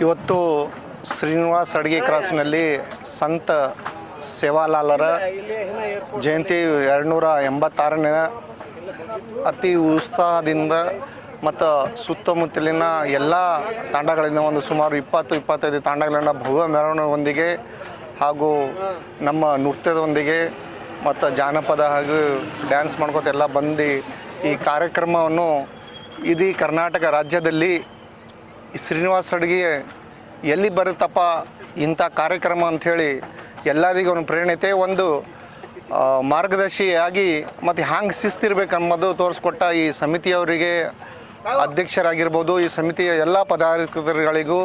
ಇವತ್ತು ಶ್ರೀನಿವಾಸ್ ಅಡಿಗೆ ಕ್ರಾಸ್ನಲ್ಲಿ ಸಂತ ಸೇವಾಲಾಲರ ಜಯಂತಿ ಎರಡುನೂರ ಎಂಬತ್ತಾರನೇ ಅತಿ ಉತ್ಸಾಹದಿಂದ ಮತ್ತು ಸುತ್ತಮುತ್ತಲಿನ ಎಲ್ಲ ತಾಂಡಗಳಿಂದ ಒಂದು ಸುಮಾರು ಇಪ್ಪತ್ತು, ಇಪ್ಪತ್ತೈದು ತಾಂಡಗಳನ್ನು ಭವ್ಯ ಮೆರವಣಿಗೆ ಹಾಗೂ ನಮ್ಮ ನೃತ್ಯದೊಂದಿಗೆ ಮತ್ತು ಜಾನಪದ ಹಾಗೂ ಡ್ಯಾನ್ಸ್ ಮಾಡ್ಕೊತ ಎಲ್ಲ ಬಂದು ಈ ಕಾರ್ಯಕ್ರಮವನ್ನು ಇಡೀ ಕರ್ನಾಟಕ ರಾಜ್ಯದಲ್ಲಿ ಈ ಶ್ರೀನಿವಾಸ್ ಅಡ್ಗೆ ಎಲ್ಲಿ ಬರುತ್ತಪ್ಪ ಇಂಥ ಕಾರ್ಯಕ್ರಮ ಅಂಥೇಳಿ ಎಲ್ಲರಿಗೂ ಒಂದು ಪ್ರೇರಣತೆ ಒಂದು ಮಾರ್ಗದರ್ಶಿಯಾಗಿ ಮತ್ತು ಹ್ಯಾಂಗೆ ಶಿಸ್ತಿರ್ಬೇಕು ಅನ್ನೋದು ತೋರಿಸ್ಕೊಟ್ಟ ಈ ಸಮಿತಿಯವರಿಗೆ ಅಧ್ಯಕ್ಷರಾಗಿರ್ಬೋದು, ಈ ಸಮಿತಿಯ ಎಲ್ಲ ಪದಾಧಿಕಾರಿಗಳಿಗೂ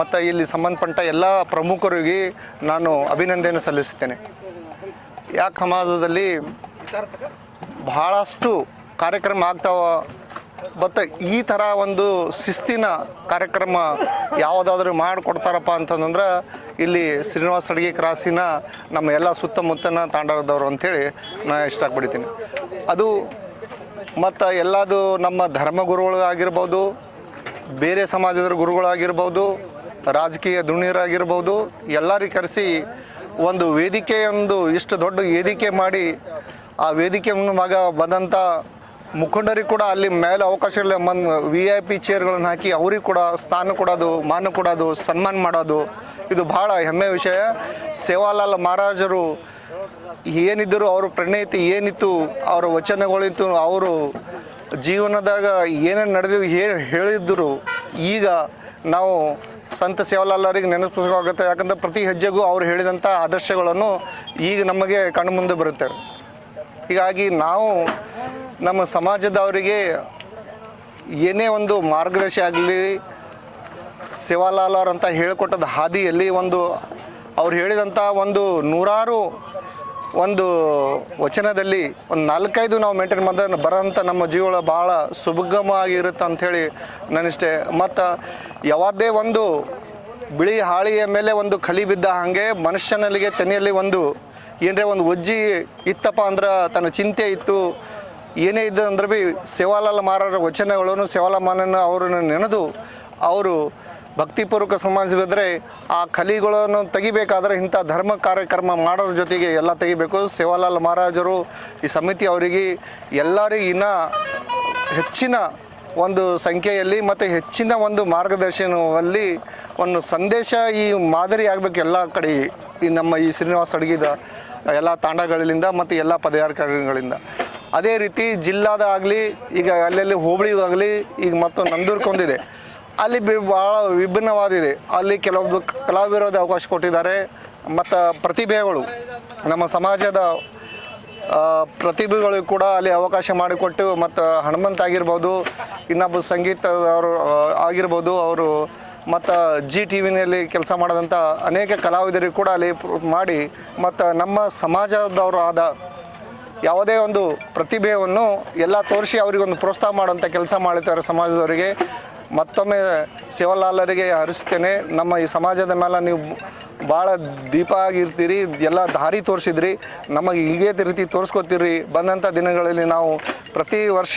ಮತ್ತು ಇಲ್ಲಿ ಸಂಬಂಧಪಟ್ಟ ಎಲ್ಲ ಪ್ರಮುಖರಿಗೆ ನಾನು ಅಭಿನಂದನೆ ಸಲ್ಲಿಸುತ್ತೇನೆ. ಯಾಕೆ ಸಮಾಜದಲ್ಲಿ ಬಹಳಷ್ಟು ಕಾರ್ಯಕ್ರಮ ಆಗ್ತಾವ ಮತ್ತು ಈ ಥರ ಒಂದು ಶಿಸ್ತಿನ ಕಾರ್ಯಕ್ರಮ ಯಾವುದಾದ್ರೂ ಮಾಡಿಕೊಡ್ತಾರಪ್ಪ ಅಂತಂದ್ರೆ ಇಲ್ಲಿ ಶ್ರೀನಿವಾಸ ಅಡುಗೆ ಕ್ರಾಸಿನ ನಮ್ಮ ಎಲ್ಲ ಸುತ್ತಮುತ್ತನ ತಾಂಡಾರದವರು ಅಂಥೇಳಿ ನಾನು ಇಷ್ಟಪಡ್ತೀನಿ ಅದು ಮತ್ತು ಎಲ್ಲದು ನಮ್ಮ ಧರ್ಮಗುರುಗಳು ಆಗಿರ್ಬೋದು ಬೇರೆ ಸಮಾಜದ ಗುರುಗಳಾಗಿರ್ಬೋದು, ರಾಜಕೀಯ ದುಣಿಯರಾಗಿರ್ಬೋದು ಎಲ್ಲರಿಗೆ ಕರೆಸಿ ಒಂದು ವೇದಿಕೆಯೊಂದು ಇಷ್ಟು ದೊಡ್ಡ ವೇದಿಕೆ ಮಾಡಿ ಆ ವೇದಿಕೆ ಮಗ ಬಂದಂಥ ಮುಖಂಡರಿಗೆ ಕೂಡ ಅಲ್ಲಿ ಮೇಲೆ ಅವಕಾಶಗಳ ಮನ್ ವಿ ಐ ಪಿ ಚೇರ್ಗಳನ್ನು ಹಾಕಿ ಅವ್ರಿಗೆ ಕೂಡ ಸ್ಥಾನ ಕೊಡೋದು, ಮಾನ ಕೊಡೋದು, ಸನ್ಮಾನ ಮಾಡೋದು, ಇದು ಭಾಳ ಹೆಮ್ಮೆ ವಿಷಯ. ಸೇವಾಲಾಲ್ ಮಹಾರಾಜರು ಏನಿದ್ದರು ಅವ್ರ ಪ್ರಣಯತೆ ಏನಿತ್ತು, ಅವರ ವಚನಗಳಿತ್ತು, ಅವರು ಜೀವನದಾಗ ಏನೇನು ನಡೆದು ಏನು ಹೇಳಿದ್ರು, ಈಗ ನಾವು ಸಂತ ಸೇವಾಲಾಲರಿಗೆ ನೆನಪಿಸ್ಬೇಕಾಗುತ್ತೆ ಯಾಕಂದ್ರೆ ಪ್ರತಿ ಹೆಜ್ಜೆಗೂ ಅವ್ರು ಹೇಳಿದಂಥ ಆದರ್ಶಗಳನ್ನು ಈಗ ನಮಗೆ ಕಣ್ಣು ಮುಂದೆ ಬರುತ್ತೆ. ಹೀಗಾಗಿ ನಾವು ನಮ್ಮ ಸಮಾಜದವರಿಗೆ ಏನೇ ಒಂದು ಮಾರ್ಗದರ್ಶಿ ಆಗಲಿ ಶಿವಲಾಲ್ ಅಂತ ಹೇಳಿಕೊಟ್ಟದ ಹಾದಿಯಲ್ಲಿ ಒಂದು, ಅವ್ರು ಹೇಳಿದಂಥ ಒಂದು ನೂರಾರು ಒಂದು ವಚನದಲ್ಲಿ ಒಂದು ನಾಲ್ಕೈದು ನಾವು ಮೇಂಟೈನ್ ಮಾಡ್ದ ಬರೋಂಥ ನಮ್ಮ ಜೀವನ ಭಾಳ ಸುಭಗಮವಾಗಿರುತ್ತೆ ಅಂಥೇಳಿ ನನ್ನಿಷ್ಟೆ ಮತ್ತು ಯಾವುದೇ ಒಂದು ಬಿಳಿ ಹಾಳಿಯ ಮೇಲೆ ಒಂದು ಕಲಿ ಬಿದ್ದ ಹಾಗೆ ಮನುಷ್ಯನಲ್ಲಿಗೆ ತೆನೆಯಲ್ಲಿ ಒಂದು ಏನರೇ ಒಂದು ಒಜ್ಜಿ ಇತ್ತಪ್ಪ ಅಂದ್ರೆ ತನ್ನ ಚಿಂತೆ ಇತ್ತು. ಏನೇ ಇದ್ದ ಅಂದ್ರೆ ಭೀ ಸೇವಾಲಾಲ್ ಮಾರರ ವಚನಗಳನ್ನು ಸೇವಾಲಾಮನನ್ನು ಅವರನ್ನು ನೆನೆದು ಅವರು ಭಕ್ತಿಪೂರ್ವಕ ಸಮಾಜ ಬಿದ್ದರೆ ಆ ಕಲಿಗಳನ್ನು ತೆಗಿಬೇಕಾದ್ರೆ ಇಂಥ ಧರ್ಮ ಕಾರ್ಯಕ್ರಮ ಮಾಡೋರ ಜೊತೆಗೆ ಎಲ್ಲ ತೆಗಿಬೇಕು. ಸೇವಾಲಾಲ್ ಮಹಾರಾಜರು ಈ ಸಮಿತಿ ಅವರಿಗೆ ಎಲ್ಲರಿಗೂ ಇನ್ನ ಹೆಚ್ಚಿನ ಒಂದು ಸಂಖ್ಯೆಯಲ್ಲಿ ಮತ್ತು ಹೆಚ್ಚಿನ ಒಂದು ಮಾರ್ಗದರ್ಶನದಲ್ಲಿ ಒಂದು ಸಂದೇಶ ಈ ಮಾದರಿ ಆಗಬೇಕು ಎಲ್ಲ ಕಡೆ ಈ ನಮ್ಮ ಈ ಶ್ರೀನಿವಾಸ ಅಡಗಿದ ಎಲ್ಲ ತಾಂಡಗಳಿಂದ ಮತ್ತು ಎಲ್ಲ ಪದಾಧಿಕಾರಿಗಳಿಂದ. ಅದೇ ರೀತಿ ಜಿಲ್ಲಾದ ಆಗಲಿ, ಈಗ ಅಲ್ಲಲ್ಲಿ ಹೋಬಳಿಗಾಗಲಿ ಈಗ ಮತ್ತು ನಂದೂರ್ಕೊಂದಿದೆ ಅಲ್ಲಿ ಬಿ ಭಾಳ ವಿಭಿನ್ನವಾದಿದೆ ಅಲ್ಲಿ ಕೆಲವೊಂದು ಕಲಾವಿರೋದ ಅವಕಾಶ ಕೊಟ್ಟಿದ್ದಾರೆ. ಮತ್ತು ಪ್ರತಿಭೆಗಳು, ನಮ್ಮ ಸಮಾಜದ ಪ್ರತಿಭೆಗಳು ಪ್ರತಿಭೆಗಳಿಗೂ ಕೂಡ ಅಲ್ಲಿ ಅವಕಾಶ ಮಾಡಿಕೊಟ್ಟು, ಮತ್ತು ಹನುಮಂತ ಆಗಿರ್ಬೋದು, ಇನ್ನೊಬ್ಬ ಸಂಗೀತದವರು ಆಗಿರ್ಬೋದು, ಅವರು ಮತ್ತು ಜಿ ಟಿ ವಿನಲ್ಲಿ ಕೆಲಸ ಮಾಡಿದಂಥ ಅನೇಕ ಕಲಾವಿದರಿಗೆ ಕೂಡ ಅಲ್ಲಿ ಮಾಡಿ, ಮತ್ತು ನಮ್ಮ ಸಮಾಜದವರು ಆದ ಯಾವುದೇ ಒಂದು ಪ್ರತಿಭೆಯನ್ನು ಎಲ್ಲ ತೋರಿಸಿ ಅವರಿಗೊಂದು ಪ್ರೋತ್ಸಾಹ ಮಾಡುವಂಥ ಕೆಲಸ ಮಾಡುತ್ತಾರೆ ಸಮಾಜದವರಿಗೆ. ಮತ್ತೊಮ್ಮೆ ಶಿವಲಾಲರಿಗೆ ಹರಿಸ್ತೇನೆ ನಮ್ಮ ಈ ಸಮಾಜದ ಮೇಲೆ ನೀವು ಭಾಳ ದೀಪ ಆಗಿರ್ತೀರಿ, ಎಲ್ಲ ದಾರಿ ತೋರಿಸಿದ್ರಿ, ನಮಗೆ ಹೀಗೆ ರೀತಿ ತೋರಿಸ್ಕೊತೀರಿ. ಬಂದಂಥ ದಿನಗಳಲ್ಲಿ ನಾವು ಪ್ರತಿ ವರ್ಷ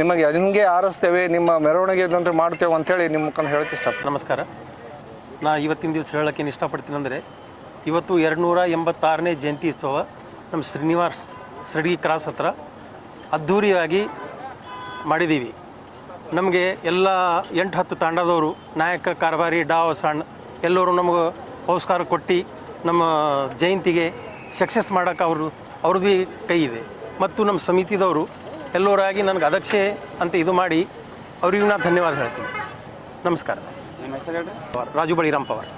ನಿಮಗೆ ಹಂಗೆ ಆರಿಸ್ತೇವೆ, ನಿಮ್ಮ ಮೆರವಣಿಗೆ ಇದಂತೆ ಮಾಡ್ತೇವೆ ಅಂತೇಳಿ ನಿಮ್ಮ ಮುಖಾಂತರ ಹೇಳಕ್ಕೆ ಇಷ್ಟ ನಮಸ್ಕಾರ. ನಾ ಇವತ್ತಿನ ದಿವಸ ಹೇಳೋಕ್ಕೇನು ಇಷ್ಟಪಡ್ತೀನಿ ಅಂದರೆ, ಇವತ್ತು ಎರಡು ನೂರ ಎಂಬತ್ತಾರನೇ ಜಯಂತಿ ಉತ್ಸವ ನಮ್ಮ ಶ್ರೀನಿವಾಸ್ ಸಡ್ಗಿ ಕ್ರಾಸ್ ಹತ್ರ ಅದ್ಧೂರಿಯಾಗಿ ಮಾಡಿದ್ದೀವಿ. ನಮಗೆ ಎಲ್ಲ ಎಂಟು ಹತ್ತು ತಾಂಡದವರು ನಾಯಕ ಕಾರಬಾರಿ ಡಾವ ಸಣ್ಣ ಎಲ್ಲರೂ ನಮಗೆ ಪುರಸ್ಕಾರ ಕೊಟ್ಟು ನಮ್ಮ ಜಯಂತಿಗೆ ಸಕ್ಸಸ್ ಮಾಡೋಕೆ ಅವರು ಅವ್ರದ್ದು ಭೀ ಕೈ ಇದೆ. ಮತ್ತು ನಮ್ಮ ಸಮಿತಿದವರು ಎಲ್ಲರಾಗಿ ನನಗೆ ಅಧ್ಯಕ್ಷೆ ಅಂತ ಇದು ಮಾಡಿ ಅವರಿಗೂ ನಾನು ಧನ್ಯವಾದ ಹೇಳ್ತೀನಿ. ನಮಸ್ಕಾರ. ರಾಜು ಬಳಿರಾಮ್ ಪವಾರ್.